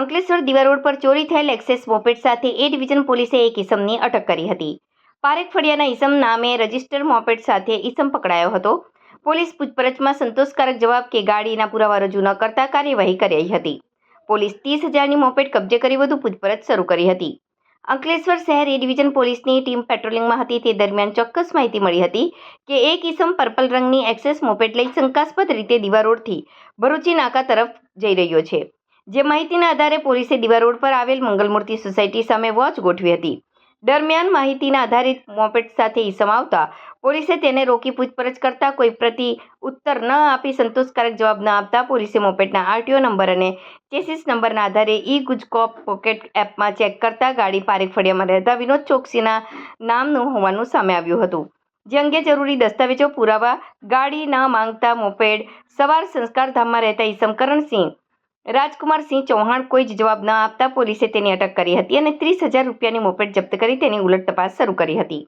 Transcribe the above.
અંકલેશ્વર દીવા રોડ પર ચોરી થયેલ એક્સેસ મોપેટ સાથે એ ડિવિઝન પોલીસે એક ઈસમની અટક કરી હતી. પારેખ ફળિયાના ઈસમ નામે રજિસ્ટર મોપેટ સાથે ઈસમ પકડાયો હતો. પોલીસ પૂછપરછમાં સંતોષકારક જવાબ કે ગાડીના પુરાવા રજૂ ન કરતા કાર્યવાહી કરાઈ હતી. પોલીસ ત્રીસ હજારની મોપેટ કબજે કરી વધુ પૂછપરછ શરૂ કરી હતી. અંકલેશ્વર શહેર એ ડિવિઝન પોલીસની ટીમ પેટ્રોલિંગમાં હતી તે દરમિયાન ચોક્કસ માહિતી મળી હતી કે એક ઇસમ પર્પલ રંગની એક્સેસ મોપેટ લઈ શંકાસ્પદ રીતે દિવા રોડથી ભરૂચી નાકા તરફ જઈ રહ્યો છે. જે માહિતીના આધારે પોલીસે દીવા રોડ પર આવેલ મંગલમૂર્તિ સોસાયટી સામે વોચ ગોઠવી હતી. દરમિયાન માહિતીના આધારિત મોપેડ સાથે ઈસમ આવતા પોલીસે તેને રોકી પૂછપરછ કરતા કોઈ પ્રતિ ઉત્તર ન આપી સંતોષકારક જવાબ ન આપતા પોલીસે મોપેડના આરટીઓ નંબર અને ચેસિસ નંબરના આધારે ઈ ગુજકોપ પોકેટ એપમાં ચેક કરતા ગાડી પારેખ ફળિયામાં રહેતા વિનોદ ચોકસીના નામનું હોવાનું સામે આવ્યું હતું. જે અંગે જરૂરી દસ્તાવેજો પુરાવા ગાડી ન માંગતા મોપેડ, સવાર સંસ્કારધામમાં રહેતા ઈસમ કરણસિંહ રાજકુમારસિંહ ચૌહાણ કોઈ જ જવાબ ન આપતા પોલીસે તેની અટક કરી હતી અને ત્રીસ હજાર રૂપિયાની મોપેટ જપ્ત કરી તેની ઉલટ તપાસ શરૂ કરી હતી.